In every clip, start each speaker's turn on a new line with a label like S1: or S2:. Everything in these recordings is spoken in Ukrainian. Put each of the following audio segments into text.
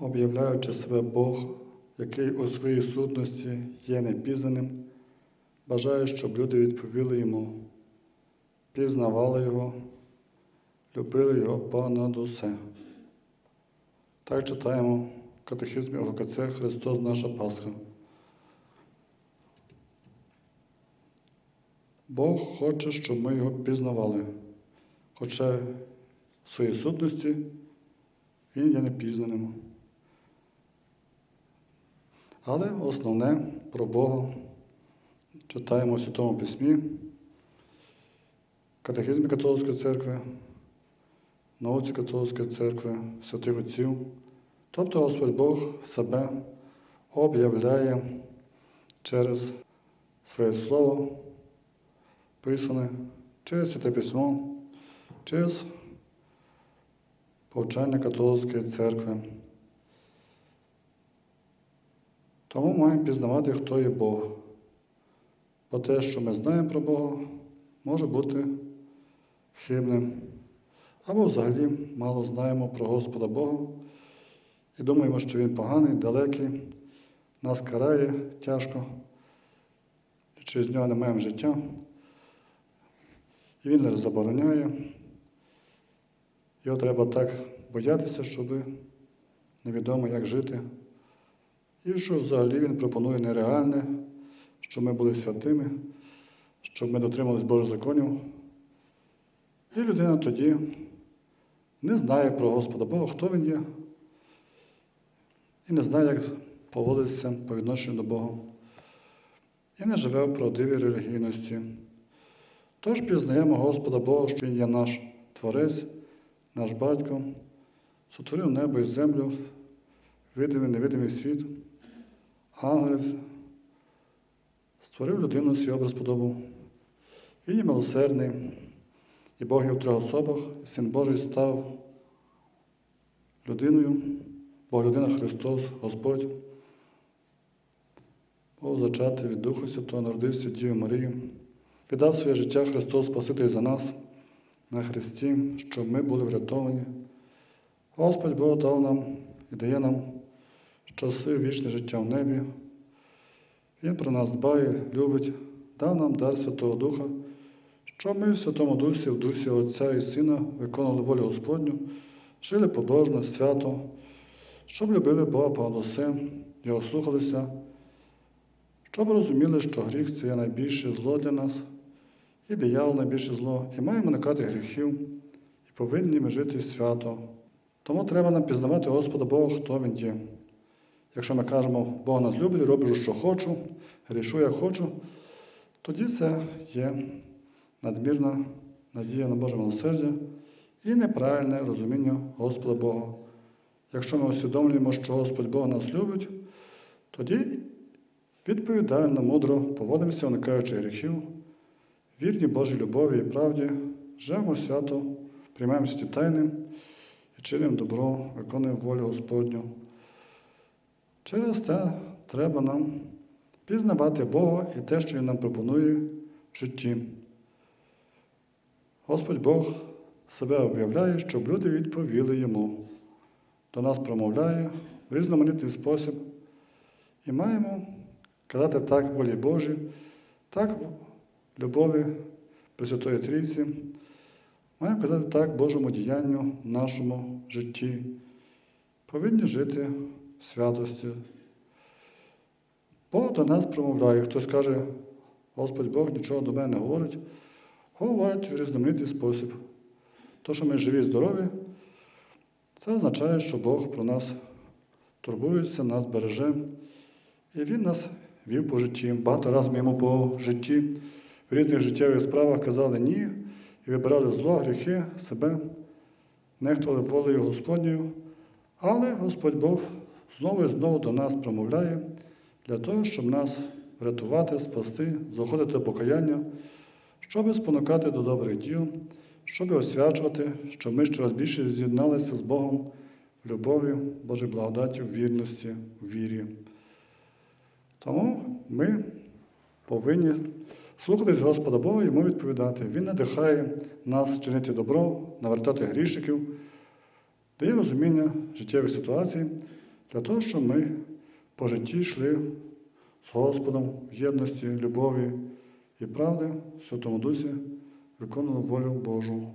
S1: об'являючи себе Бог, який у своїй сутності є непізнаним, бажає, щоб люди відповіли йому, пізнавали Його, любили Його понад усе. Так читаємо в катехізмі ОКЦ Христос наша Пасха. Бог хоче, щоб ми його пізнавали, хоча в своїй сутності він є непізнаним. Але основне про Бога читаємо в Святому Письмі, Катехізмі Католицької церкви, науці Католицької церкви, святих отців. Тобто Господь Бог себе об'являє через своє Слово, писане, через Святе Письмо, через повчання Католицької церкви. Тому маємо пізнавати, хто є Бог. Бо те, що ми знаємо про Бога, може бути хибним. Або взагалі мало знаємо про Господа Бога і думаємо, що Він поганий, далекий, нас карає тяжко, і через нього не маємо життя. І Він лише забороняє. Його треба так боятися, щоб невідомо, як жити. І що взагалі він пропонує нереальне, щоб ми були святими, щоб ми дотримались Божих законів. І людина тоді не знає про Господа Бога, хто він є, і не знає, як поводитися по відношенню до Бога. І не живе в правдивій релігійності. Тож пізнаємо Господа Бога, що Він є наш Творець, наш батько, сотворив небо і землю, видимий, невидимий світ, ангелів, створив людину свій образ подобу. Він є милосердний, і Бог є в трьох особах, і Син Божий став людиною, Бог людина Христос, Господь. Бог зачатий від Духу Святого, народився Дію Марію, віддав своє життя Христос Спаситель за нас на Христі, щоб ми були врятовані. Господь Бог дав нам і дає нам щасливе вічне життя в небі. Він про нас дбає, любить, дав нам дар Святого Духа, щоб ми в Святому Дусі, в Дусі Отця і Сина виконували волю Господню, жили побожно, свято, щоб любили Бога усе, Його слухалися, щоб розуміли, що гріх це є найбільше зло для нас, і диявол найбільше зло, і маємо уникати гріхів, і повинні ми жити свято. Тому треба нам пізнавати Господа Бога, хто Він є. Якщо ми кажемо, Бог нас любить, роблю, що хочу, грішу, як хочу, тоді це є надмірна надія на Боже милосердя і неправильне розуміння Господа Бога. Якщо ми усвідомлюємо, що Господь Бог нас любить, тоді відповідально, мудро поводимося, уникаючи гріхів, вірні Божій любові і правді, живемо свято, приймаємо святі тайни і чинимо добро, виконуємо волю Господню. Через те треба нам пізнавати Бога і те, що Він нам пропонує в житті. Господь Бог себе об'являє, щоб люди відповіли Йому. До нас промовляє в різноманітний спосіб. І маємо казати так волі Божій, так любові Пресвятої Трійці. Маємо казати так Божому діянню в нашому житті. Повинні жити святості. Бог до нас промовляє. Хтось каже, Господь Бог нічого до мене не говорить, говорить в різноманітний спосіб. То, що ми живі, здорові, це означає, що Бог про нас турбується, нас береже. І Він нас вів по житті. Багато разів ми йому по житті в різних життєвих справах казали ні і вибирали зло, гріхи, себе, нехтували волею Господньою. Але Господь Бог знову і знову до нас промовляє для того, щоб нас врятувати, спасти, заходити до покаяння, щоб спонукати до добрих діл, щоб освячувати, щоб ми щораз більше з'єдналися з Богом в любові, Божій благодаті, в вірності, в вірі. Тому ми повинні слухатись Господа Бога і йому відповідати. Він надихає нас чинити добро, навертати грішників, дає розуміння життєвих ситуацій, для того, щоб ми по житті йшли з Господом в єдності, любові і правди в Святому Дусі, виконували волю Божу.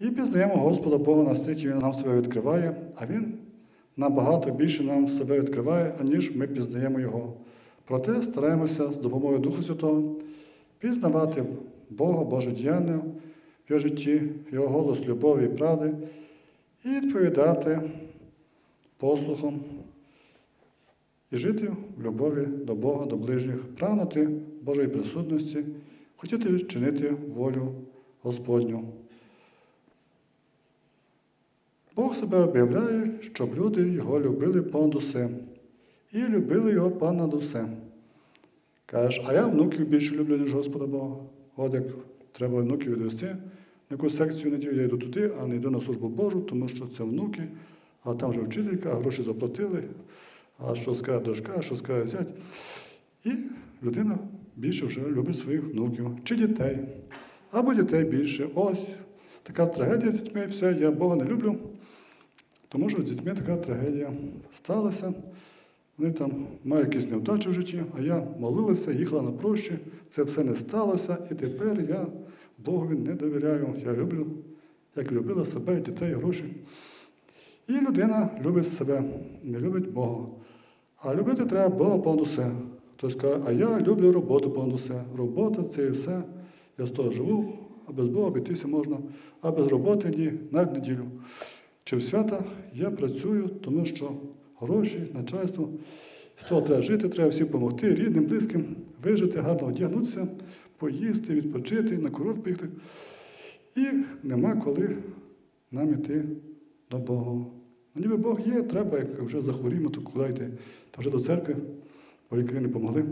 S1: І пізнаємо Господа Бога настільки Він нам себе відкриває, а Він набагато більше нам себе відкриває, аніж ми пізнаємо Його. Проте стараємося з допомогою Духа Святого пізнавати Бога, Боже діяння в його житті, Його голос любові і правди, і відповідати послухом і жити в любові до Бога, до ближніх, прагнути Божої присутності, хотіти чинити волю Господню. Бог себе об'являє, щоб люди його любили понад усе, і любили його понад усе. Кажеш, а я внуків більше люблю, ніж Господа Бога. От як треба внуків відвести, на яку секцію неділю я йду туди, а не йду на службу Божу, тому що це внуки, а там вже вчителька, гроші заплатили, а що скаже дошка, а що скаже зять. І людина більше вже любить своїх внуків чи дітей, або дітей більше. Ось така трагедія з дітьми, все, я Бога не люблю, тому що з дітьми така трагедія сталася. Вони там мають якісь невдачі в житті, а я молилася, їхала на прощі, це все не сталося, і тепер я Богові не довіряю. Я люблю, як любила себе, дітей, гроші. І людина любить себе, не любить Бога. А любити треба Бога понад усе. Хтось каже, а я люблю роботу понад усе. Робота це і все. Я з того живу, а без Бога обійтися можна, а без роботи ні, навіть неділю. Чи в свята я працюю, тому що гроші, начальство. З того треба жити, треба всім допомогти, рідним, близьким, вижити, гарно одягнутися, поїсти, відпочити, на курорт поїхати. І нема коли нам йти до Бога. Ну, ніби Бог є, треба, як вже захворіємо, то куди йти? Та вже до церкви, бо лікарі не допомогли.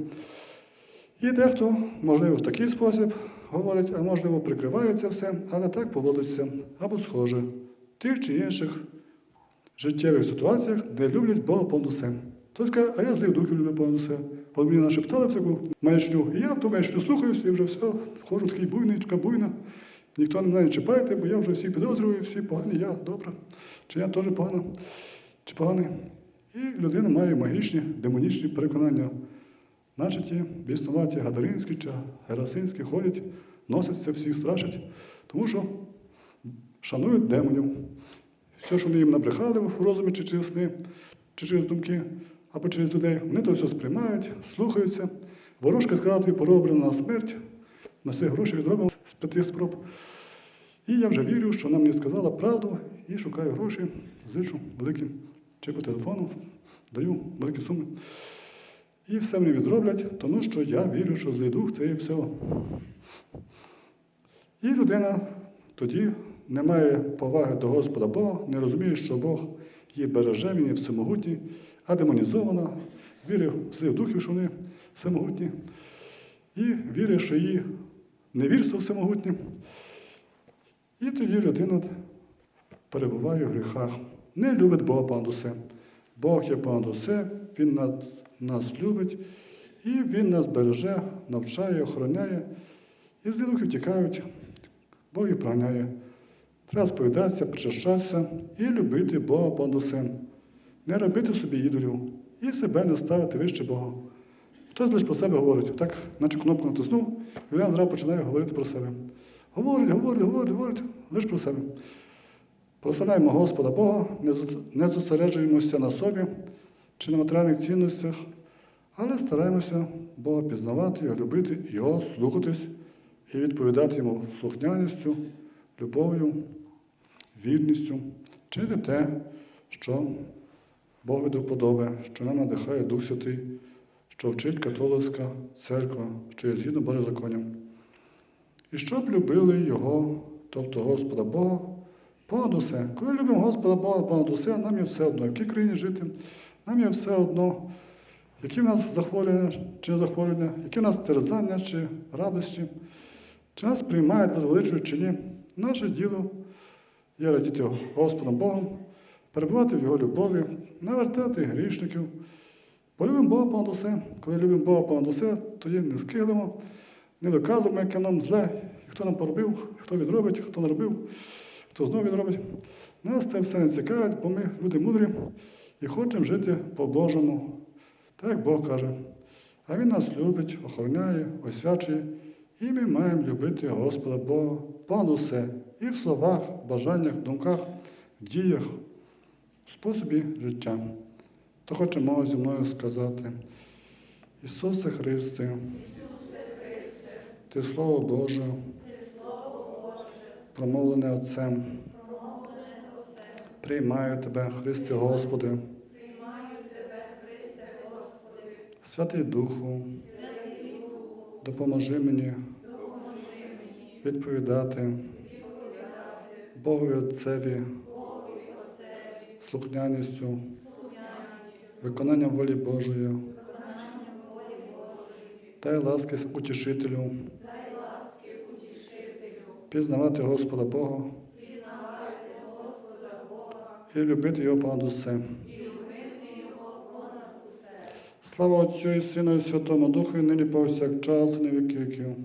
S1: І дехто, можливо, в такий спосіб говорить, а можливо, прикриває це все, але так поводиться або схоже в тих чи інших життєвих ситуаціях, де люблять Бога усе. Хтось каже, а я злих духів люблю усе. Бо мені нашептали всяку маячню, і я в ту маячню слухаюся, і вже все, входжу такий буйний, буйна. Ніхто не мене не чіпайте, бо я вже всіх підозрюю, всі погані, я добра. Чи я теж погана, чи поганий. І людина має магічні, демонічні переконання. Наче ті біснуваті Гадаринські чи Герасинські ходять, носяться, всіх страшать, тому що шанують демонів. Все, що вони їм набрехали в розумі чи через сни, чи через думки, або через людей, вони то все сприймають, слухаються. Ворожка сказала тобі пороблена на смерть, на все гроші відробимо з п'яти спроб. І я вже вірю, що вона мені сказала правду і шукаю гроші, зичу великим чи по телефону, даю великі суми. І все мені відроблять, тому що я вірю, що злий дух це і все. І людина тоді не має поваги до Господа Бога, не розуміє, що Бог її береже, він є всемогутній, а демонізована, вірить в злих духів, що вони всемогутні, і вірить, що її невірство всемогутнє. І тоді людина перебуває в гріхах, не любить Бога понад усе. Бог є понад усе, Він нас, нас любить, і Він нас береже, навчає, охороняє. І злі духи втікають, Бог їх проганяє. Треба сповідатися, причащатися і любити Бога понад усе. Не робити собі ідолів і себе не ставити вище Бога. Хтось лише про себе говорить, так, наче кнопку натиснув, і він зразу починає говорити про себе. Говорить, говорить, говорить, говорить, лише про себе. Прославляємо Господа Бога, не зосереджуємося на собі чи на матеріальних цінностях, але стараємося Бога пізнавати, Його любити, Його слухатись і відповідати Йому слухняністю, любов'ю, вірністю, чинити те, що Богу до вподоби, що нам надихає Дух Святий, що вчить католицька церква, що є згідно Божим законам. І щоб любили Його, тобто Господа Бога, понад усе. Коли любимо Господа Бога понад усе, нам є все одно, в якій країні жити, нам є все одно, які в нас захворювання чи не захворювання, які в нас терзання чи радості, чи нас приймають, возвеличують чи ні. Наше діло є радіти Господом Богом, перебувати в Його любові, навертати грішників. Бо любимо Бога понад усе. Коли любимо Бога понад усе, тоді не скиглимо, не доказуємо, яке нам зле, хто нам поробив, хто відробить, хто не робив, то знову він робить. Нас це все не цікавить, бо ми люди мудрі і хочемо жити по-божому, так як Бог каже. А Він нас любить, охороняє, освячує, і ми маємо любити Господа Бога понад усе. І в словах, бажаннях, думках, діях, в способі життя. То хочемо зі мною сказати. Ісусе Христе, Ти Слово Боже, промовлене Отцем. Приймаю Тебе, Христе Господи. Святий Духу, допоможи мені відповідати Богові Отцеві, слухняністю, виконанням волі Божої. Дай ласки утішителю, пізнавати Господа Бога і любити Його понад усе. Слава Отцю і Сину і Святому Духу, і нині повсякчас, і на віки віків.